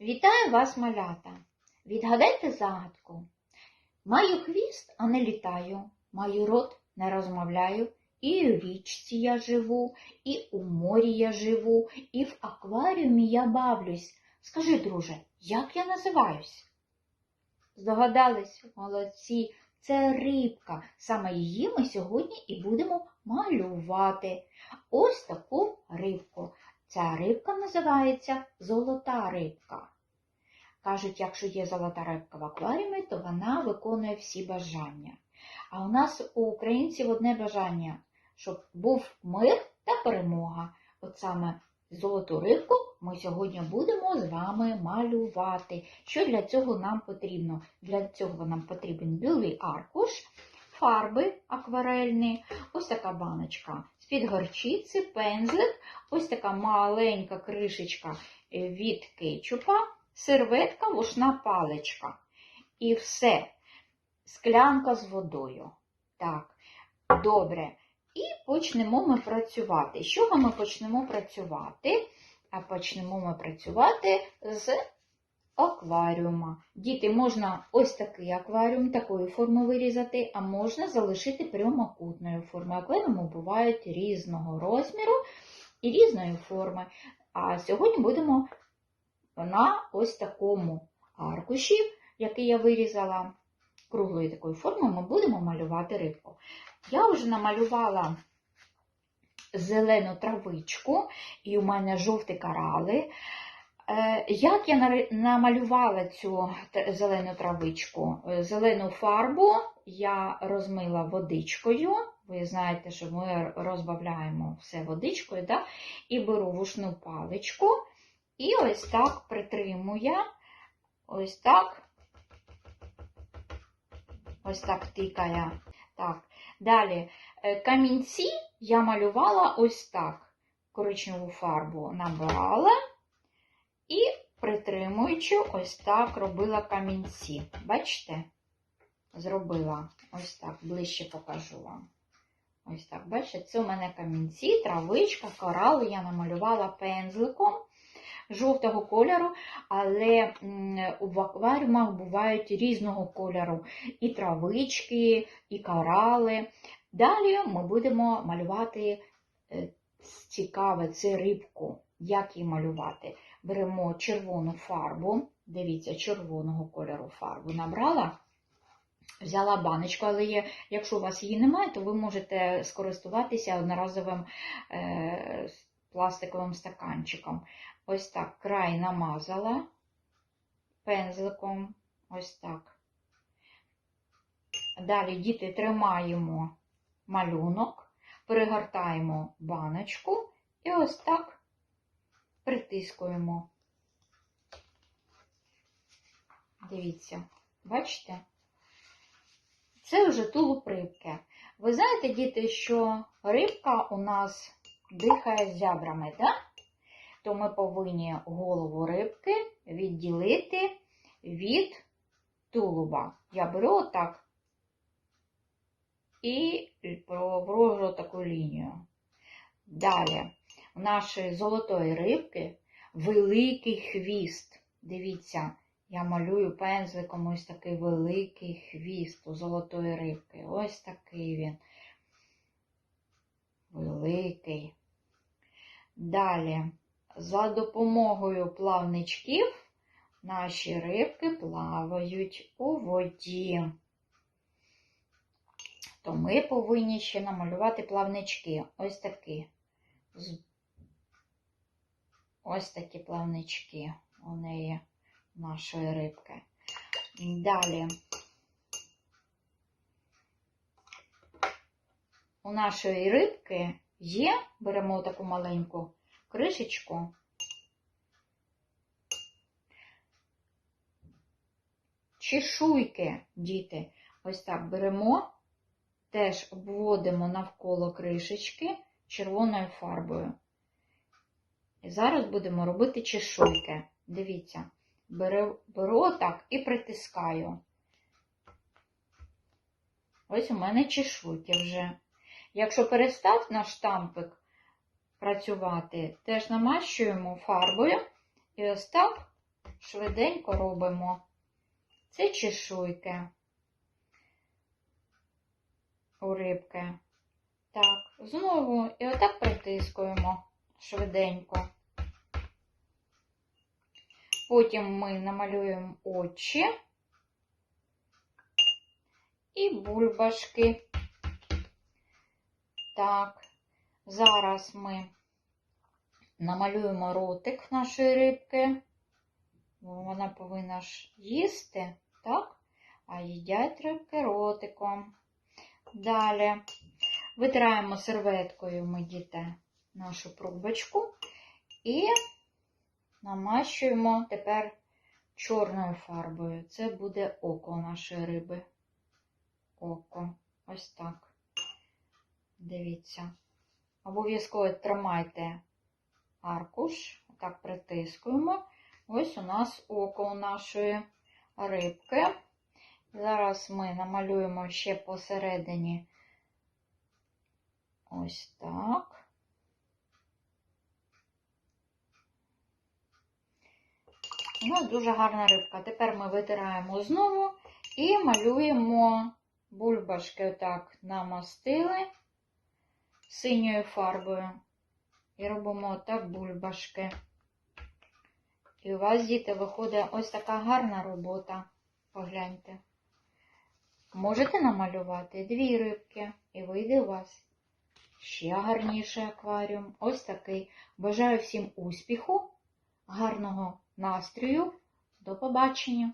Вітаю вас, малята! Відгадайте загадку. Маю хвіст, а не літаю, маю рот, не розмовляю, і в річці я живу, і у морі я живу, і в акваріумі я бавлюсь. Скажи, друже, як я називаюсь? Здогадались, молодці, це рибка. Саме її ми сьогодні і будемо малювати. Ось таку рибку. Ця рибка називається золота рибка. Кажуть, якщо є золота рибка в акваріумі, то вона виконує всі бажання. А у нас у українців одне бажання, щоб був мир та перемога. От саме золоту рибку ми сьогодні будемо з вами малювати. Що для цього нам потрібно? Для цього нам потрібен білий аркуш, фарби акварельні, ось така баночка з-під горчиці, пензлик, ось така маленька кришечка е, від кетчупа, серветка, вушна паличка. І все. Склянка з водою. Так, добре. І почнемо ми працювати. З чого ми почнемо працювати? Почнемо ми працювати з акваріума. Діти, можна ось такий акваріум такої форми вирізати, а можна залишити прямокутної форми. Акваріуми бувають різного розміру і різної форми. А сьогодні будемо на ось такому аркуші, який я вирізала круглої такої форми, ми будемо малювати рибку. Я вже намалювала зелену травичку, і у мене жовті корали. Е, Як я намалювала цю зелену травичку? Е, Зелену фарбу я розмила водичкою. Ви знаєте, що ми розбавляємо все водичкою, да? і беру вушну паличку, і ось так притримую, ось так, ось так тикає. Так. Далі е, камінці я малювала ось так. Коричневу фарбу набирала і, притримуючи, ось так робила камінці. Бачите? Зробила ось так, ближче покажу вам. Ось так, бачите, це у мене камінці, травичка, корали я намалювала пензликом жовтого кольору, але в акваріумах бувають різного кольору і травички, і корали. Далі ми будемо малювати е, цікаве, це рибку. Як її малювати? Беремо червону фарбу, дивіться, червоного кольору фарбу набрала. Взяла баночку, але є, якщо у вас її немає, то ви можете скористуватися одноразовим е, пластиковим стаканчиком. Ось так край намазала пензликом. Ось так. Далі діти тримаємо малюнок, перегортаємо баночку і ось так притискуємо. Дивіться, бачите? Це вже тулуб рибки. Ви знаєте, діти, що рибка у нас дихає зябрами, так? Да? то ми повинні голову рибки відділити від тулуба. Я беру отак і провожу таку лінію. Далі, у нашої золотої рибки великий хвіст. Дивіться, я малюю пензликом ось такий великий хвіст у золотої рибки. Ось такий він. Великий. Далі. За допомогою плавничків наші рибки плавають у воді. То ми повинні ще намалювати плавнички. Ось такі. Ось такі плавнички у неї, нашої рибки. Далі. У нашої рибки є, беремо таку маленьку кришечку. Чешуйки, діти, ось так беремо, теж обводимо навколо кришечки червоною фарбою. І зараз будемо робити чешуйки. Дивіться, беру, беру так і притискаю. Ось у мене чешуйки вже. Якщо перестав наш штампик працювати, теж намащуємо фарбою і ось так швиденько робимо. Це чешуйки у рибки. Так, знову і отак притискуємо швиденько. Потім ми намалюємо очі і бульбашки. Так, зараз ми намалюємо ротик нашої рибки. Вона повинна ж їсти, так? А їдять рибки ротиком. Далі витираємо серветкою ми діти нашу пробочку і намащуємо тепер чорною фарбою. Це буде око нашої риби. Око. Ось так. Дивіться. Обов'язково тримайте аркуш, так притискуємо. Ось у нас око нашої рибки. Зараз ми намалюємо ще посередині ось так. У нас дуже гарна рибка. Тепер ми витираємо знову і малюємо бульбашки. Отак намастили синьою фарбою. І робимо отак бульбашки. І у вас, діти, виходить ось така гарна робота. Погляньте. Можете намалювати дві рибки, і вийде у вас ще гарніший акваріум. Ось такий. Бажаю всім успіху, гарного настрою. До побачення!